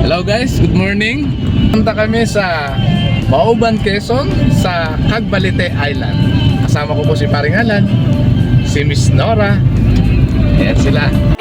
Hello guys, good morning. Punta kami sa Mauban, Quezon sa Cagbalite Island. Kasama ko po si Paring Alan, si Miss Nora. Ayan sila.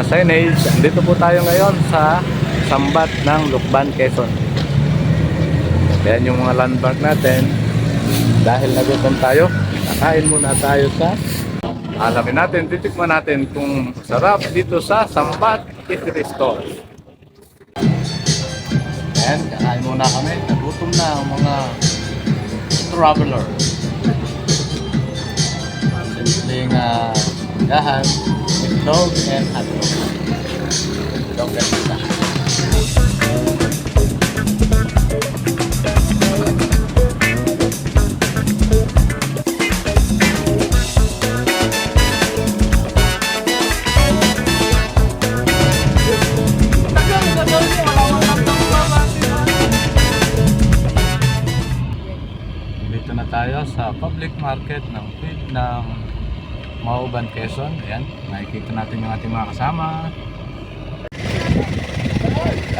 Mga signage. Dito po tayo ngayon sa Sambat ng Lukban, Quezon. Ayan yung mga landmark natin. Dahil nagutom tayo, kakain muna tayo sa Alamin natin, titikman natin kung sarap dito sa Sambat Eatery Store. Ayan, kakain muna kami. Nagutom na ang mga traveler. Simpleng uh, gahan, itlog, and hotdog. Itlog and isa. Dito na tayo sa public market ng ng Mauban, Quezon. Natin yung ating mga kasama.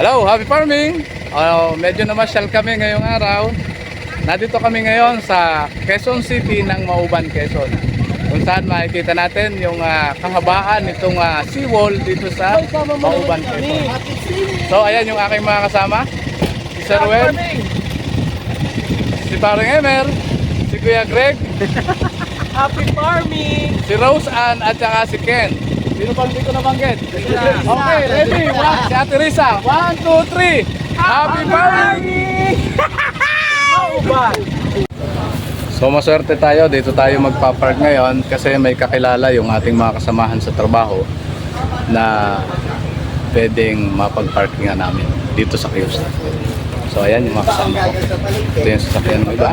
Hello, happy farming! Oh, medyo namasyal kami ngayong araw. Nandito kami ngayon sa Quezon City ng Mauban, Quezon. Kung saan makikita natin yung ah, kahabaan nitong ah, seawall dito sa Mauban, Quezon. So, ayan yung aking mga kasama. Si Sir Wen, si Paring Emer, si Kuya Greg, Happy farming! si Rose Ann at saka si Ken. Sino pang di ko nabanggit? Okay, ready? One, si Ate Risa. One, two, three. Happy! Mauban! So maswerte tayo, dito tayo magpa-park ngayon kasi may kakilala yung ating mga kasamahan sa trabaho na pwedeng mapag-parkingan namin dito sa Kiyos. So ayan yung mga kasama ko. Ito yung sasakyan mo iba.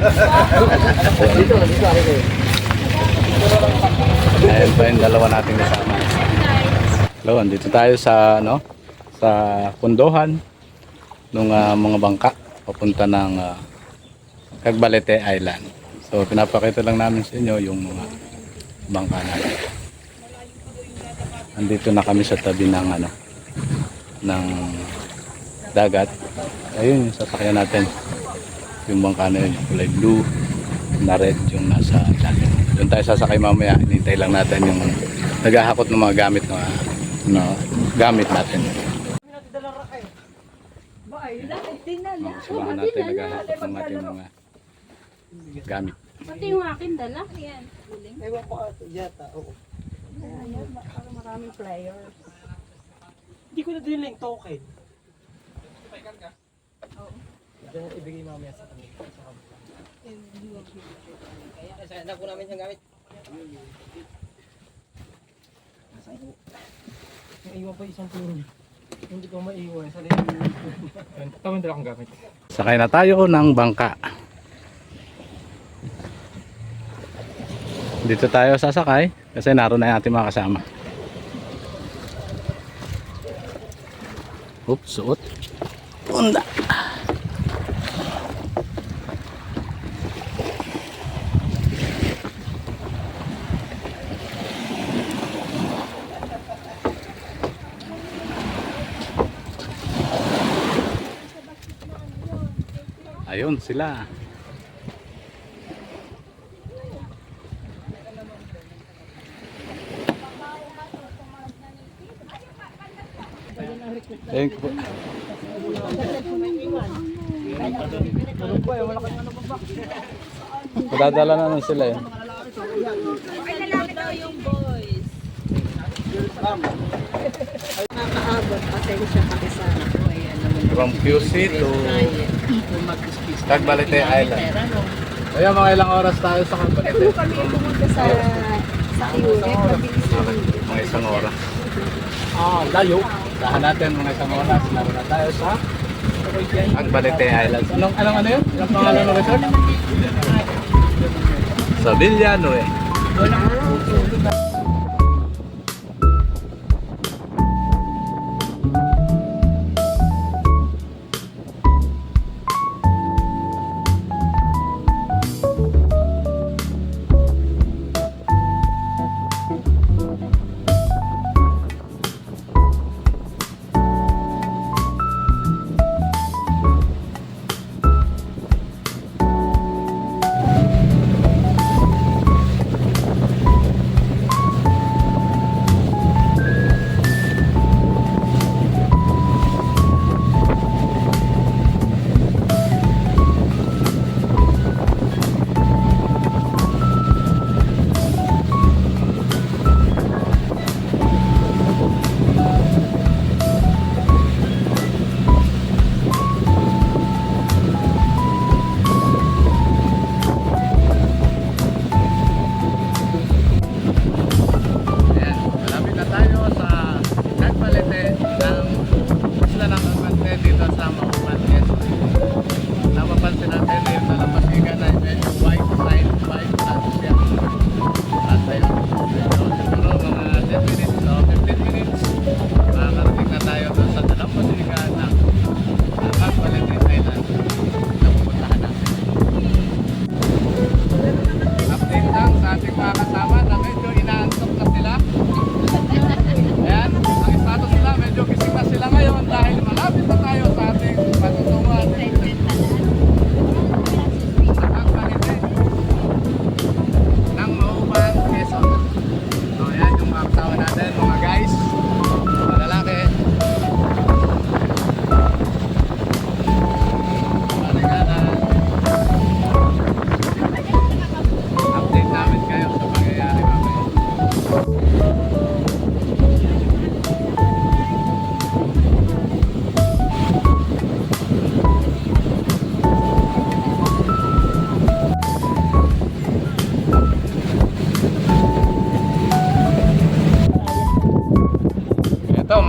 Ayan pa yung dalawa nating kasama. Hello, andito tayo sa ano sa pundohan ng mga bangka papunta ng ah, Cagbalete Island. So pinapakita lang namin sa inyo yung mga bangka natin. Andito na kami sa tabi ng ano ng dagat. Ayun yung sasakyan natin. Yung bangka na yun, yung kulay blue na red yung nasa dagat. Doon tayo sasakay mamaya. Hinintay lang natin yung naghahakot ng mga gamit na, na gamit natin. Samahan natin naghahakot ng ating mga gamit. Pati yung akin dala. Ayan. Ewan ko ato, yata, oo. Maraming players. Hindi ko na din yung token. Diyan ibigay mamaya sa kanila. Kaya, sa anak ko namin siyang gamit. Naiwan pa isang puro. Hindi ko maiwan. Sa. Tawin dala akong gamit. Sakay na tayo ng bangka. Dito tayo sasakay kasi naroon na yung ating mga kasama. Oops, suot. Punda. Ayun sila. Thank you po. Padadala na lang sila eh. Nakakaabot. Pasensya pa sa. From QC to Cagbalite Island. Kaya mga ilang oras tayo sa Cavite. Kung kami pumunta sa sa Iulit, mabilis. Mga isang oras. Ah, layo. Dahan natin mga isang oras. Naroon na tayo sa Agbalite Islands. Anong, anong ano yun? Anong pangalan ng resort? Sa Villanoe. Ayan,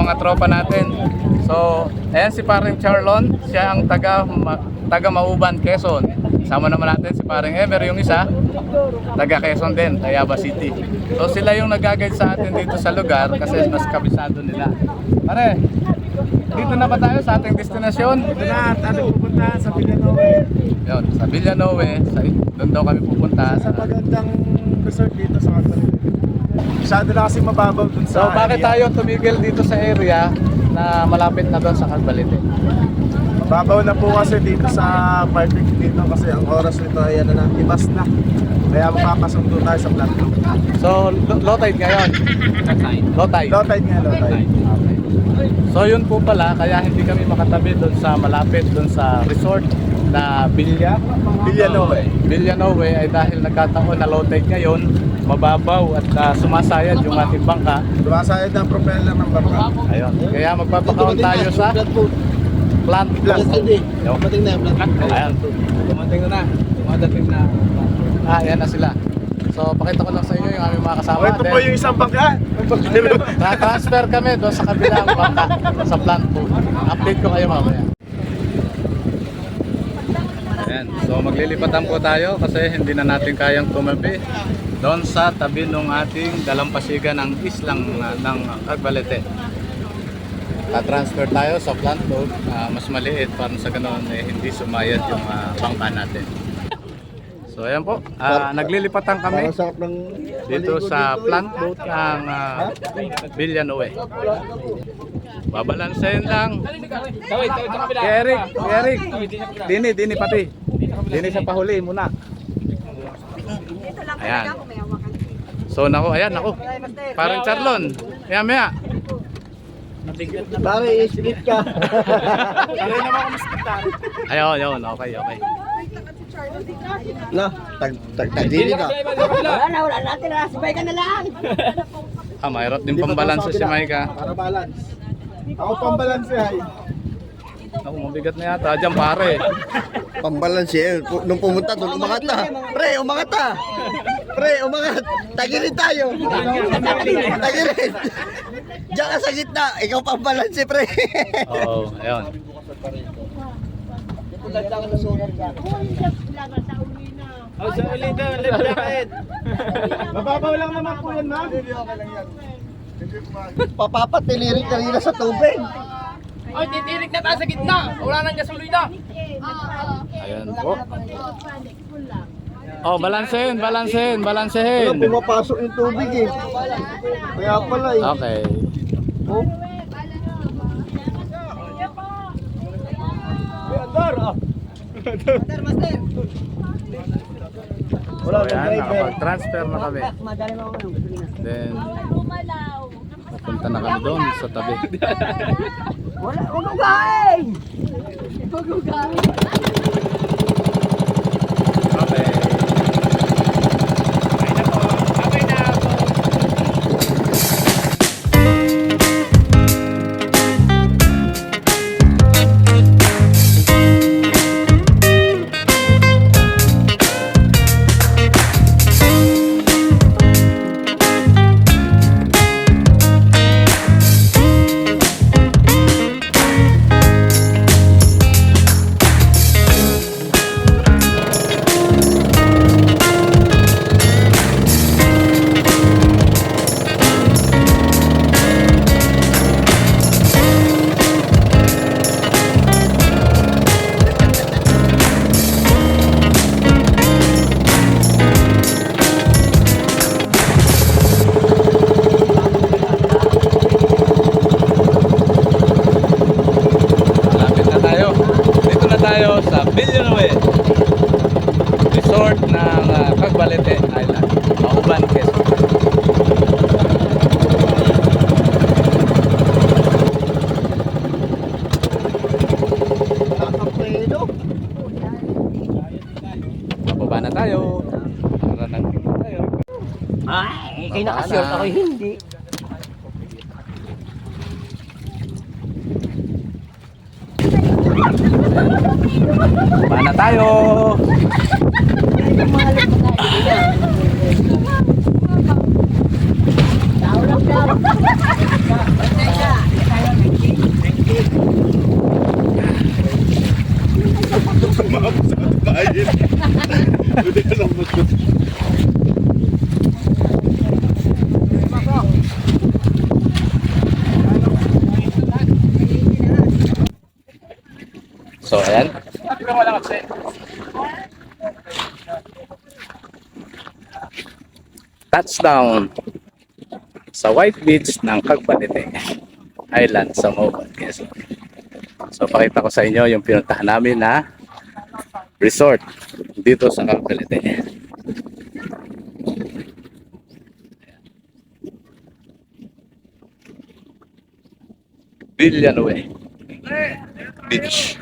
mga tropa natin. So, ayan si paring Charlon. Siya ang taga, ma, taga Mauban, Quezon. Sama naman natin si paring Ever, yung isa. Taga Quezon din, Tayaba City. So, sila yung nag-guide sa atin dito sa lugar kasi mas kabisado nila. Pare, dito na ba tayo sa ating destinasyon? Ito na, tayo pupunta sa Villanueva. Yun, sa Villanoe. Sa, doon daw kami pupunta. Sa Sa, magandang resort dito sa Cavite. Masyado na kasi mababaw dun so, sa bakit area. tayo tumigil dito sa area na malapit na doon sa Calbalite? Mababaw na po kasi dito sa parking dito kasi ang oras nito ay ano na, ibas na. Kaya makakasundo tayo sa plant. So, lo- low tide ngayon. Low tide. Low tide nga, low tide. Okay. So yun po pala, kaya hindi kami makatabi doon sa malapit doon sa resort na Villa Villanueva. Villanoe ay dahil nagkataon na low tide ngayon, mababaw at ah, sumasayad yung ating bangka. Tumasayad ng propeller ng bangka. Ayun. Kaya magpapakaon tayo sa plant Plant. Yo. Ayan. Dumating na na. Dumadating na. Ah, yan na sila. So, pakita ko lang sa inyo yung aming mga kasama. Oh, ito po yung isang bangka. Tra-transfer kami doon sa kabilang bangka sa plant po. Update ko kayo mamaya. Ayan. So maglilipatan po tayo kasi hindi na natin kayang tumabi doon sa tabi ng ating dalampasigan ng islang uh, ng Agbalete. Ta-transfer tayo sa plant boat, ah, mas maliit para sa ganoon eh, hindi sumayad yung ah, bangka natin. So ayan po, ah, naglilipatan kami dito sa dito, plant eh. boat ng uh, Villanueva. Babalansayin lang. Kay Eric, Eric. Dini, dini pati. Dini sa pahuli muna. Dito lang Ayan. talaga kung may hawakan. So nako, ayan nako. Parang Charlon. Maya maya. Pare, split ka. Ayun, ayun. Okay, okay. Na, tag tag tagdili ka. Wala na, wala na. Sabay ka na lang. Ah, mayroon din pambalansa si Maika. Para balance. Ako pambalanse ay. Ako, mabigat na yata. Diyan pare. Pambalansi eh. Pu- Nung pumunta doon, umangat na. Pre, umangat na. Pre, umangat. Tagilid tayo. Tagilid. Diyan ka sa gitna. Ikaw pambalansi, pre. Oo, oh, ayun. Oh, sa ulit daw, left jacket. Mababaw lang naman po yan, ma'am. Papapatilirin kanina sa tubig. Oh, titirik na tayo sa gitna. Wala nang gasolina. Ayan po. Oh, balansehin, balansehin, Wala, balansehin. pumapasok yung tubig eh. Kaya pala eh. Okay. Oh. So, ayan, nakapag-transfer na kami. Then, pupunta na kami doon sa tabi. Okay. Bababa na tayo. Para nang tayo. Ay, kay nakashirt ako hindi. Bababa na tayo. So, ayan. Touchdown sa White Beach ng Cagbalete Island sa Mauban, Quezon. So, pakita ko sa inyo yung pinuntahan namin na resort dito sa Cagbalete. Villanueva Beach.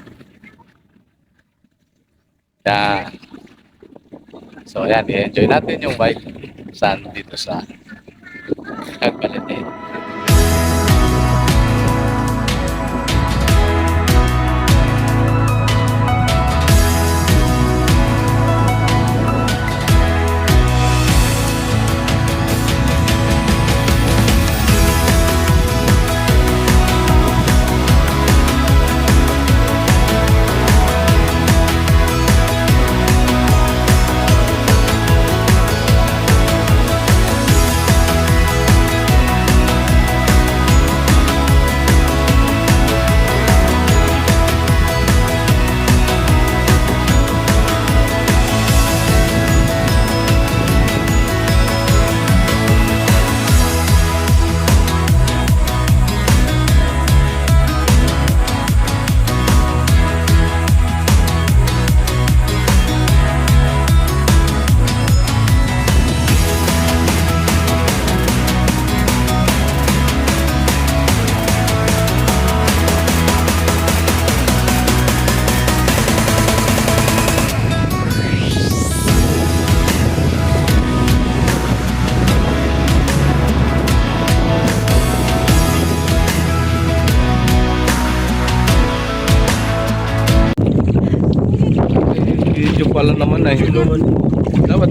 Yan. So ayan, i-enjoy natin yung bike sun dito sa Cagbalete. Ay. Dapat